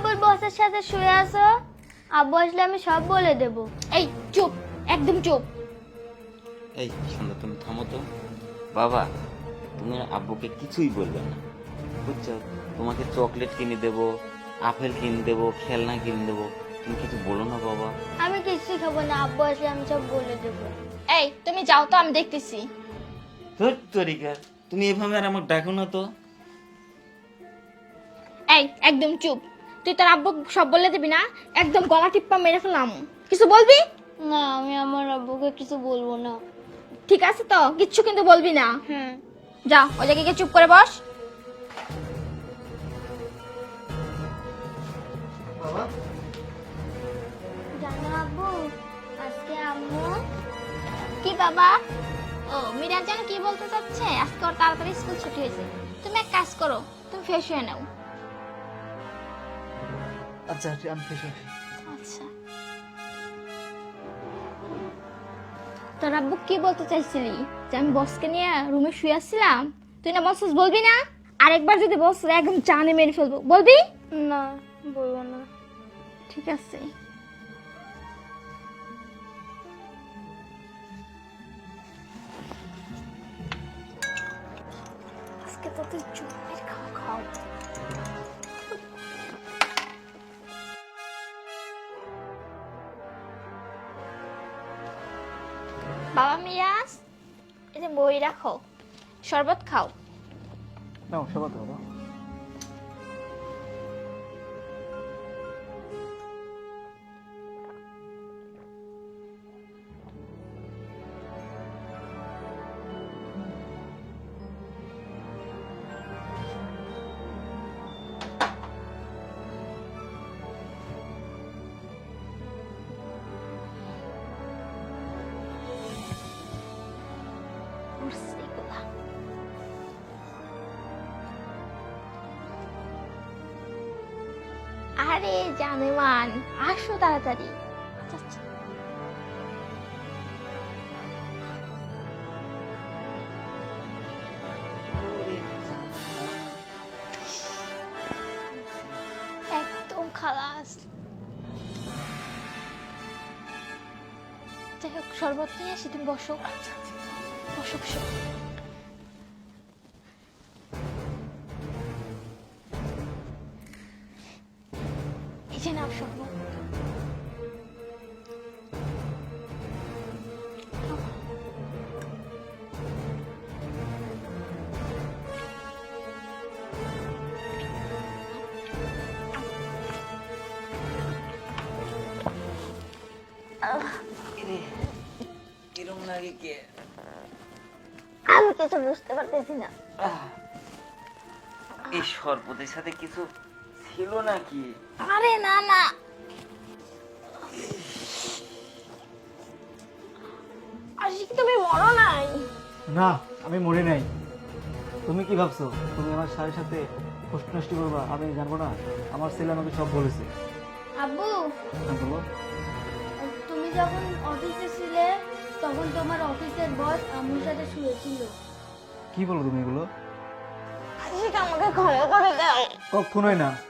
আব্বুর বসের সাথে শুয়ে আছো? আব্বু আসলে আমি সব বলে দেব। এই চুপ একদম চুপ। এই সন্ধ্যা তুমি থামো তো। বাবা তুমি আব্বুকে কিছুই বলবে না। বুঝছ? তোমাকে চকলেট কিনে দেবো আপেল কিনে দেবো খেলনা কিনে দেবো। তুমি কিছু বলো না বাবা। আমি কিছুই খাব না আব্বু আসলে আমি সব বলে দেব। এই তুমি যাও তো আমি দেখতেছি। তোর তরিকা তুমি এভাবে আর আমাকে ডাকো না তো। এই একদম চুপ। তুই তোর আব্বু সব বলে দিবি না? একদম গলা টিপ্পা মেরে ফেলাম কিছু বলবি? না আমি আমার আব্বুকে কিছু বলব না। ঠিক আছে তো কিচ্ছু কিন্তু বলবি না। হ্যাঁ যা ওই জায়গায় গিয়ে চুপ করে বস। জানো আব্বু আজকে আম্মু কি বাবা? ও মিরাজ জানো কি বলতে চাচ্ছে? আজকে ওর তাড়াতাড়ি স্কুল ছুটি হয়েছে। তুমি এক কাজ করো তুমি ফ্রেশ হয়ে নাও। আচ্ছা আমি ফেস আচ্ছা। তোর আব্বু কি বলতে চাইছিলি? যে আমি বসকে নিয়ে রুমে শুয়ে আসছিলাম? তুই না বসস বলবি না? আরেকবার যদি বস একদম চানে মেরে ফেলব। বলবি? না বলব না। ঠিক আছে। আজকে তো তুই চুপের খাওয়া খাও বাবা মিরাজ এই যে বই রাখো শরবত খাও। নাও শরবত বাবা। এগুলা। আরে জানেমান আসো তাড়াতাড়ি আচ্ছা, আচ্ছা। একদম খালাস যাই হোক শরবত নিয়ে আসি তুমি বসো বসো বসো এই নাও কে? আমি কিছু বুঝতে পারতেছি না। এই সর্বদের সাথে কিছু ছিল নাকি? আরে না না। আশিক তুমি মরো নাই? না আমি মরে নাই। তুমি কি ভাবছ? তুমি আমার স্যারের সাথে নষ্ট করবা আমি জানব না? আমার ছেলে আমাকে সব বলেছে। আব্বু হ্যাঁ বলো। তুমি যখন অফিসে ছিলে তখন তোমার অফিসের বস আম্মুর সাথে শুয়েছিল। কি বলো তুমি এগুলো? আমাকে ক্ষমা করে দাও। কখনোই না।